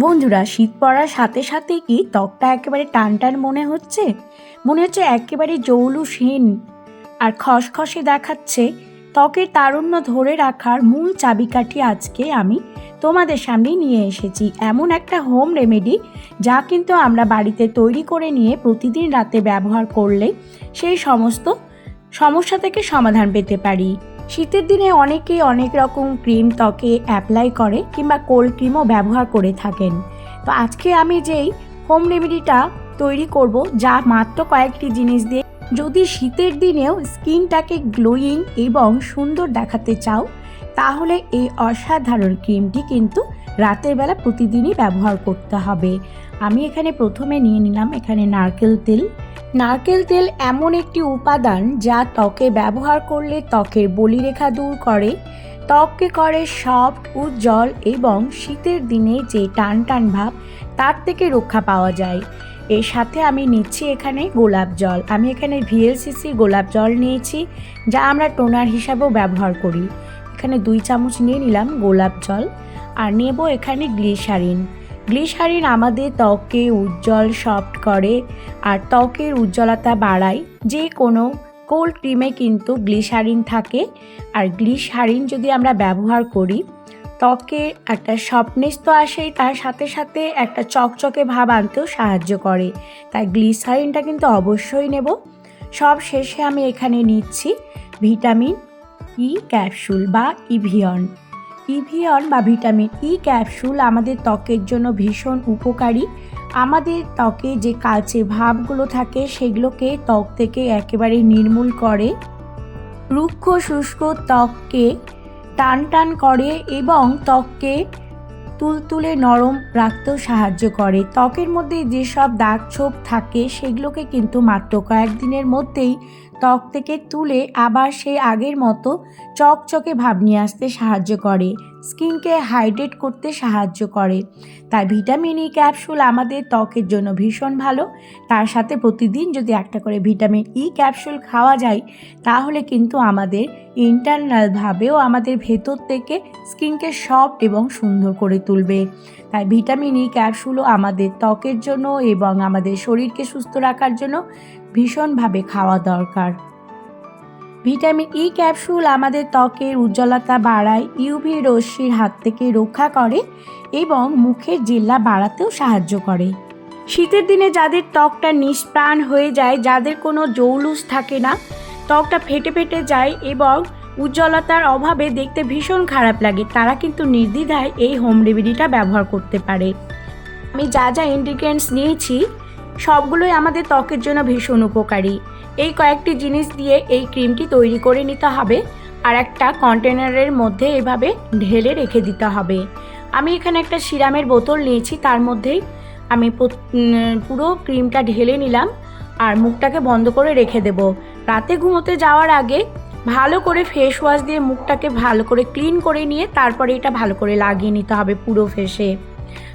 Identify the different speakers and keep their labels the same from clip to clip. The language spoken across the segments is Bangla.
Speaker 1: বন্ধুরা, শীত পড়ার সাথে সাথে কি ত্বকটা একেবারে টান টান মনে হচ্ছে? মনে হচ্ছে একেবারে জৌলুসহীন। আর খসখসে দেখাচ্ছে ত্বকের তারুণ্য ধরে রাখার মূল চাবিকাঠি আজকে আমি তোমাদের সামনে নিয়ে এসেছি। এমন একটা হোম রেমেডি যা কিন্তু আমরা বাড়িতে তৈরি করে নিয়ে প্রতিদিন রাতে ব্যবহার করলে সেই সমস্ত সমস্যা থেকে সমাধান পেতে পারি। শীতের দিনে অনেকেই অনেক রকম ক্রিম ত্বকে অ্যাপ্লাই করে কিংবা কোল্ড ক্রিমও ব্যবহার করে থাকেন। তো আজকে আমি যেই হোম রেমেডিটা তৈরি করব, যা মাত্র কয়েকটি জিনিস দিয়ে, যদি শীতের দিনেও স্কিনটাকে গ্লোয়িং এবং সুন্দর দেখাতে চাও, তাহলে এই অসাধারণ ক্রিমটি কিন্তু রাতের বেলা প্রতিদিনই ব্যবহার করতে হবে। আমি এখানে প্রথমে নিয়ে নিলাম এখানে নারকেল তেল। নারকেল তেল এমন একটি উপাদান যা ত্বকে ব্যবহার করলে ত্বকের বলিরেখা দূর করে। ত্বককে করে সফট উজ্জ্বল এবং শীতের দিনে যে টান টান ভাব, তার থেকে রক্ষা পাওয়া যায়। এর সাথে আমি নিচ্ছি এখানে গোলাপ জল। আমি এখানে ভিএলসিসি গোলাপ জল নিয়েছি, যা আমরা টোনার হিসাবেও ব্যবহার করি। এখানে দুই চামচ নিয়ে নিলাম গোলাপ জল, আর নেব এখানে গ্লিসারিন। গ্লিসারিন আমাদের ত্বককে উজ্জ্বল, সফট করে আর ত্বকের উজ্জ্বলতা বাড়ায়। যে কোনো কোল্ড ক্রিমে কিন্তু গ্লিসারিন থাকে আর গ্লিসারিন যদি আমরা ব্যবহার করি, ত্বকে একটা সফটনেস তো আসেই, তার সাথে সাথে একটা চকচকে ভাব আনতেও সাহায্য করে। তাই গ্লিসারিনটা কিন্তু অবশ্যই নেব। সব শেষে আমি এখানে নিচ্ছি ভিটামিন ই ক্যাপসুল বা ইভিয়ন। ইভিয়ন বা ভিটামিন ই ক্যাপসুল আমাদের ত্বকের জন্য ভীষণ উপকারী। আমাদের ত্বকে যে কালচে ভাবগুলো থাকে সেগুলোকে ত্বক থেকে একেবারে নির্মূল করে। রুক্ষ শুষ্ক ত্বককে টান টান করে এবং ত্বককে তুলতুলে নরম রাখতেও সাহায্য করে। ত্বকের মধ্যে যেসব দাগ ছোপ থাকে সেগুলোকে কিন্তু মাত্র কয়েকদিনের মধ্যেই ত্বক থেকে তুলে আবার সেই আগের মতো চকচকে ভাব নিয়ে আসতে সাহায্য করে। স্কিনকে হাইড্রেট করতে সাহায্য করে। তাই ভিটামিন ই ক্যাপসুল আমাদের ত্বকের জন্য ভীষণ ভালো। তার সাথে প্রতিদিন যদি একটা করে ভিটামিন ই ক্যাপসুল খাওয়া যায়, তাহলে কিন্তু আমাদের ইন্টারনালভাবেও আমাদের ভেতর থেকে স্কিনকে সফট এবং সুন্দর করে তুলবে। তাই ভিটামিন ই ক্যাপসুলও আমাদের ত্বকের জন্য এবং আমাদের শরীরকে সুস্থ রাখার জন্য ভীষণভাবে খাওয়া দরকার। ভিটামিন ই ক্যাপসুল আমাদের ত্বকের উজ্জ্বলতা বাড়ায় ইউভি রশ্মির হাত থেকে রক্ষা করে এবং মুখের জিল্লা বাড়াতেও সাহায্য করে। শীতের দিনে যাদের ত্বকটা নিষ্প্রাণ হয়ে যায়, যাদের কোনো জৌলুস থাকে না, ত্বকটা ফেটে ফেটে যায় এবং উজ্জ্বলতার অভাবে দেখতে ভীষণ খারাপ লাগে, তারা কিন্তু নির্দ্বিধায় এই হোম রেমেডিটা ব্যবহার করতে পারে। আমি যা যা ইনগ্রিডিয়েন্টস নিয়েছি, সবগুলোই আমাদের ত্বকের জন্য ভীষণ উপকারী। এই কয়েকটি জিনিস দিয়ে এই ক্রিমটি তৈরি করে নিতে হবে আর একটা কন্টেনারের মধ্যে এভাবে ঢেলে রেখে দিতে হবে। আমি এখানে একটা সিরামের বোতল নিয়েছি, তার মধ্যেই আমি পুরো ক্রিমটা ঢেলে নিলাম আর মুখটাকে বন্ধ করে রেখে দেব। রাতে ঘুমোতে যাওয়ার আগে ভালো করে ফেস ওয়াশ দিয়ে মুখটাকে ভালো করে ক্লিন করে নিয়ে তারপরে এটা ভালো করে লাগিয়ে নিতে হবে পুরো ফেসে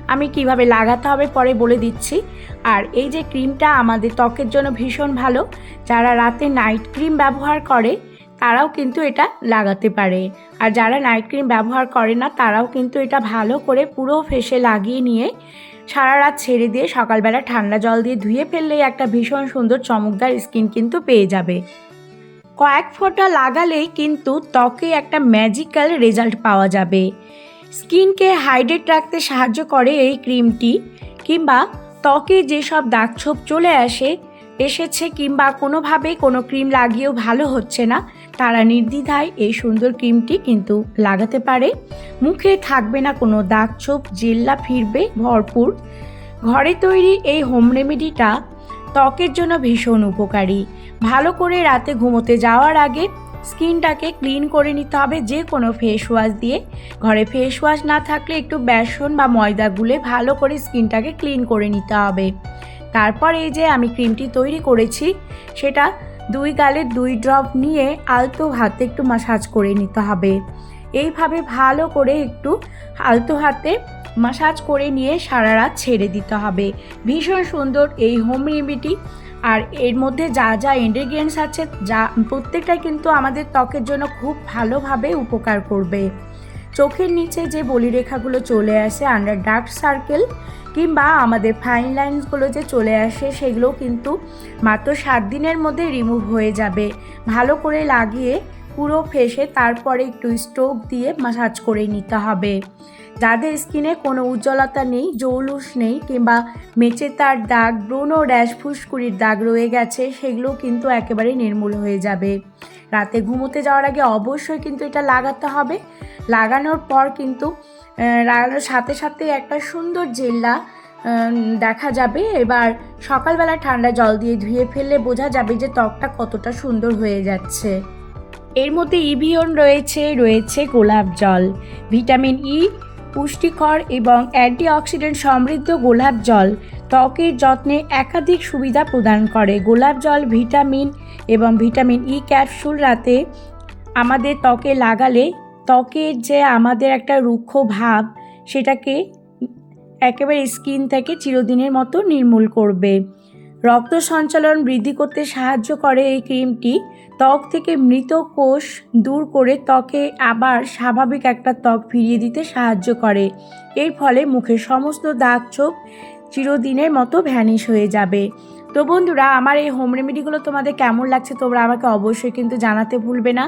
Speaker 1: আমি কীভাবে লাগাতে হবে পরে বলে দিচ্ছি। আর এই যে ক্রিমটা আমাদের ত্বকের জন্য ভীষণ ভালো, যারা রাতে নাইট ক্রিম ব্যবহার করে, তারাও কিন্তু এটা লাগাতে পারে। আর যারা নাইট ক্রিম ব্যবহার করে না, তারাও কিন্তু এটা ভালো করে পুরো ফেসে লাগিয়ে নিয়ে সারা রাত ছেড়ে দিয়ে সকালবেলা ঠান্ডা জল দিয়ে ধুয়ে ফেললেই একটা ভীষণ সুন্দর চমকদার স্কিন কিন্তু পেয়ে যাবে। কয়েক ফোঁটা লাগালেই কিন্তু ত্বকে একটা ম্যাজিক্যাল রেজাল্ট পাওয়া যাবে। স্কিনকে হাইড্রেট রাখতে সাহায্য করে এই ক্রিমটি, কিংবা ত্বকে যেসব দাগছোপ চলে আসে, এসেছে কিংবা কোনোভাবে কোনো ক্রিম লাগিয়েও ভালো হচ্ছে না, তারা নির্দ্বিধায় এই সুন্দর ক্রিমটি কিন্তু লাগাতে পারে। মুখে থাকবে না কোনো দাগছোপ, জেল্লা ফিরবে ভরপুর। ঘরে তৈরি এই হোম রেমেডিটা ত্বকের জন্য ভীষণ উপকারী। ভালো করে রাতে ঘুমোতে যাওয়ার আগে স্কিনটাকে ক্লিন করে নিতে হবে যে কোনো ফেস ওয়াশ দিয়ে। ঘরে ফেস ওয়াশ না থাকলে একটু বেসন বা ময়দা গুলে ভালো করে স্কিনটাকে ক্লিন করে নিতে হবে। তারপর এই যে আমি ক্রিমটি তৈরি করেছি, সেটা দুই গালে দুই ড্রপ নিয়ে আলতো হাতে একটু মাসাজ করে নিতে হবে। এইভাবে ভালো করে একটু আলতো হাতে মাসাজ করে নিয়ে সারা রাত ছেড়ে দিতে হবে। ভীষণ সুন্দর এই হোম রেমেডি আর এর মধ্যে যা যা ইনগ্রেডিয়েন্টস আছে, যা প্রত্যেকটাই কিন্তু আমাদের ত্বকের জন্য খুব ভালোভাবে উপকার করবে। চোখের নিচে যে বলিরেখাগুলো চলে আসে আন্ডার ডার্ক সার্কেল কিংবা আমাদের ফাইন লাইন্সগুলো যে চলে আসে সেগুলো কিন্তু মাত্র সাত দিনের মধ্যে রিমুভ হয়ে যাবে। ভালো করে লাগিয়ে পুরো ফেসে তারপরে একটু স্টোভ দিয়ে মাসাজ করে নিতে হবে। যাদের স্কিনে কোনো উজ্জ্বলতা নেই, জৌলুস নেই কিংবা মেচে তার দাগ, ব্রণ ও ড্যাশ ফুসকুড়ির দাগ রয়ে গেছে, সেগুলো কিন্তু একেবারে নির্মূল হয়ে যাবে। রাতে ঘুমোতে যাওয়ার আগে অবশ্যই কিন্তু এটা লাগাতে হবে। লাগানোর পর কিন্তু লাগানোর সাথে সাথে একটা সুন্দর জেল্লা দেখা যাবে। এবার সকালবেলা ঠান্ডা জল দিয়ে ধুয়ে ফেললে বোঝা যাবে যে ত্বকটা কতটা সুন্দর হয়ে যাচ্ছে। এর মধ্যে ইভিয়ন রয়েছে রয়েছে গোলাপ জল, ভিটামিন ই, পুষ্টিকর এবং অ্যান্টিঅক্সিডেন্ট সমৃদ্ধ গোলাপ জল, ত্বকের যত্নে একাধিক সুবিধা প্রদান করে। গোলাপ জল, ভিটামিন এবং ভিটামিন ই ক্যাপসুল রাতে আমাদের ত্বকে লাগালে ত্বকের যে আমাদের একটা রুক্ষ ভাব, সেটাকে একেবারে স্কিন থেকে চিরদিনের মতো নির্মূল করবে। রক্ত সঞ্চালন বৃদ্ধি করতে সাহায্য করে এই ক্রিমটি। ত্বক থেকে মৃত কোষ দূর করে ত্বকে আবার স্বাভাবিক একটা ত্বক ফিরিয়ে দিতে সাহায্য করে। এর ফলে মুখের সমস্ত দাগ ছোপ চিরদিনের মতো ভ্যানিশ হয়ে যাবে। তো বন্ধুরা, আমার এই হোম রেমেডিগুলো তোমাদের কেমন লাগছে তোমরা আমাকে অবশ্যই কিন্তু জানাতে ভুলবে না।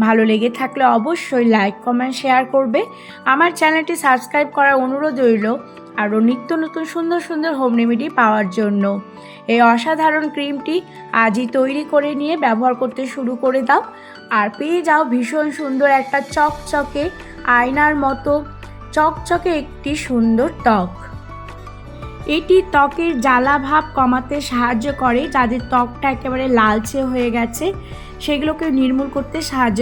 Speaker 1: ভালো লেগে থাকলে অবশ্যই লাইক, কমেন্ট, শেয়ার করবে। আমার চ্যানেলটি সাবস্ক্রাইব করার অনুরোধ রইল। আরও নিত্য নতুন সুন্দর সুন্দর হোম রেমেডি পাওয়ার জন্য। এই অসাধারণ ক্রিমটি আজই তৈরি করে নিয়ে ব্যবহার করতে শুরু করে দাও আর পেয়ে যাও ভীষণ সুন্দর একটা চকচকে আয়নার মতো চকচকে একটি সুন্দর ত্বক। এটি ত্বকের জ্বালা ভাব কমাতে সাহায্য করে, যাদের ত্বকটা একেবারে লালচে হয়ে গেছে, সেগুলোকে নির্মূল করতে সাহায্য